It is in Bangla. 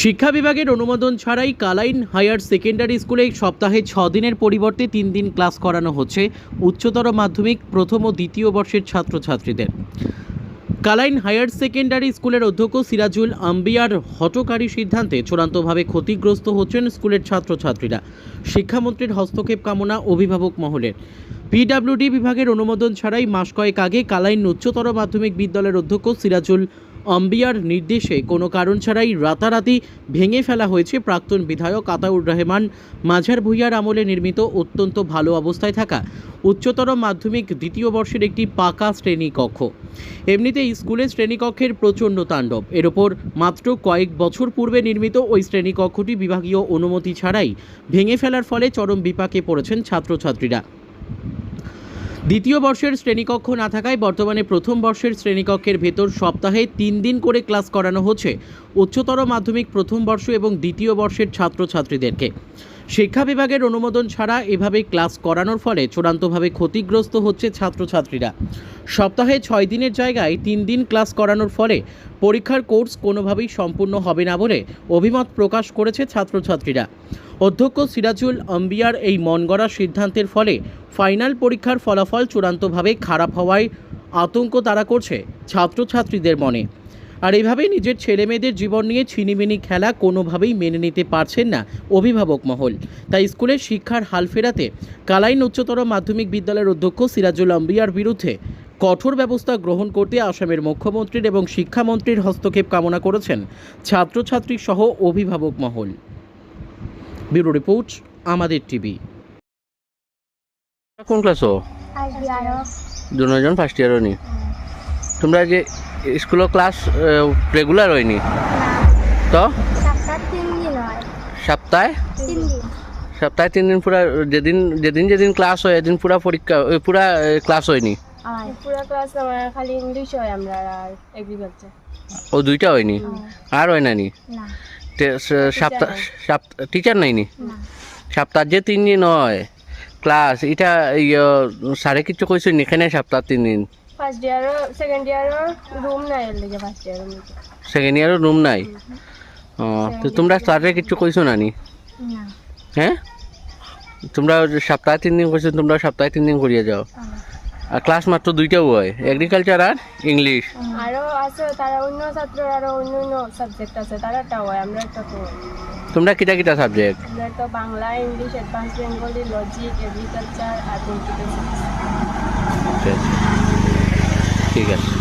শিক্ষা বিভাগের অনুমোদন ছাড়াই কালাইন হায়ার সেকেন্ডারি স্কুলে সপ্তাহে ছ দিনের পরিবর্তে তিন দিন ক্লাস করানো হচ্ছে উচ্চতর মাধ্যমিক, প্রথম ও দ্বিতীয় বর্ষের ছাত্রছাত্রীদের। কালাইন হায়ার সেকেন্ডারি স্কুলের অধ্যক্ষ সিরাজুল আম্বিয়ার হটকারী সিদ্ধান্তে চূড়ান্তভাবে ক্ষতিগ্রস্ত হচ্ছেন স্কুলের ছাত্রছাত্রীরা। শিক্ষামন্ত্রীর হস্তক্ষেপ কামনা অভিভাবক মহলের। পিডাব্লিউডি বিভাগের অনুমোদন ছাড়াই মাস কয়েক আগে কালাইন উচ্চতর মাধ্যমিক বিদ্যালয়ের অধ্যক্ষ সিরাজুল আম্বিয়ার নির্দেশে কোনো কারণ ছাড়াই রাতারাতি ভেঙে ফেলা হয়েছে প্রাক্তন বিধায়ক আতাউর রহমান। মাঝার ভুইয়ার আমলে নির্মিত অত্যন্ত ভালো অবস্থায় থাকা উচ্চতর মাধ্যমিক দ্বিতীয় বর্ষের একটি পাকা শ্রেণীকক্ষ এমনিতেই স্কুলের শ্রেণীকক্ষের প্রচণ্ড তাণ্ডব। এর ওপর মাত্র কয়েক বছর পূর্বে নির্মিত ওই শ্রেণীকক্ষটি বিভাগীয় অনুমতি ছাড়াই ভেঙে ফেলার ফলে চরম বিপাকে পড়েছেন ছাত্রছাত্রীরা। দ্বিতীয় বর্ষের শ্রেণীকক্ষ না থাকায় বর্তমানে প্রথম বর্ষের শ্রেণীকক্ষের ভেতর সপ্তাহে তিন দিন করে ক্লাস করানো হচ্ছে উচ্চতর মাধ্যমিক প্রথম বর্ষ এবং দ্বিতীয় বর্ষের ছাত্রছাত্রীদেরকে। শিক্ষা বিভাগের অনুমোদন ছাড়া এভাবে ক্লাস করানোর ফলে চূড়ান্তভাবে ক্ষতিগ্রস্ত হচ্ছে ছাত্রছাত্রীরা। সপ্তাহে ছয় দিনের জায়গায় তিন দিন ক্লাস করানোর ফলে পরীক্ষার কোর্স কোনোভাবেই সম্পূর্ণ হবে না বলে অভিমত প্রকাশ করেছে ছাত্রছাত্রীরা। অধ্যক্ষ সিরাজুল আম্বিয়ার এই মন সিদ্ধান্তের ফলে ফাইনাল পরীক্ষার ফলাফল চূড়ান্তভাবে খারাপ হওয়ায় আতঙ্ক তারা করছে ছাত্রছাত্রীদের মনে। আর এভাবেই নিজের ছেলেমেয়েদের জীবন নিয়ে ছিনিমিনি খেলা কোনোভাবেই মেনে নিতে পারছেন না অভিভাবক মহল। তাই স্কুলের শিক্ষার হাল ফেরাতে কালাইন উচ্চতর মাধ্যমিক বিদ্যালয়ের অধ্যক্ষ সিরাজুল আম্বিয়ার বিরুদ্ধে কঠোর ব্যবস্থা গ্রহণ করতে আসামের মুখ্যমন্ত্রীর এবং শিক্ষামন্ত্রীর হস্তক্ষেপ কামনা করেছেন ছাত্রছাত্রী সহ অভিভাবক মহল। ব্যুরো রিপোর্ট আমাদের টিভি। কোন ক্লাস? দুজন ফার্স্ট ইয়ার তোমরা যে স্কুলের ক্লাস রেগুলার হয়নি? তো? সপ্তাহ সপ্তাহে? তিন দিন। পুরা যেদিন যেদিন যেদিন ক্লাস হয় এদিন পুরা পরীক্ষা পুরা ক্লাস হয়নি? হয়। ক্লাস খালি ইংলিশ হয় আমরা আর এগ্রিকালচার ও দুইটা হয়নি? আর হয় নানি? না। সপ্তাহ সপ্তাহ টিচার নাইনি? না। সপ্তাহ যে তিন দিন হয় ক্লাস এটা ইয়ে, স্যারে কিছু কইছেন এখানে সপ্তাহ তিন দিন? ফার্স্ট ইয়ারও সেকেন্ড ইয়ারও রুম নাই এর লিগে ফার্স্ট মধ্যে সেকেন্ড ইয়ারও রুম নাই? ও তো তোমরা স্যারে কিছু কইছো নানি? না। হ্যাঁ? তোমরা সপ্তাহে তিন দিন করছ তোমরা সপ্তাহে তিন দিন করিয়ে যাও। আর ক্লাস মাত্র দুইটাও হয় এগ্রিকালচার আর ইংলিশ আরও আছে তারা অন্য ছাত্র আরও অন্য অন্য সাবজেক্ট আছে তারা একটা হয় আমরা একটা তো তোমরা কিটা কিটা সাবজেক্ট আমরা তো Bangla English advance Bengali logic agriculture আর কম্পিউটার সায়েন্স ঠিক আছে।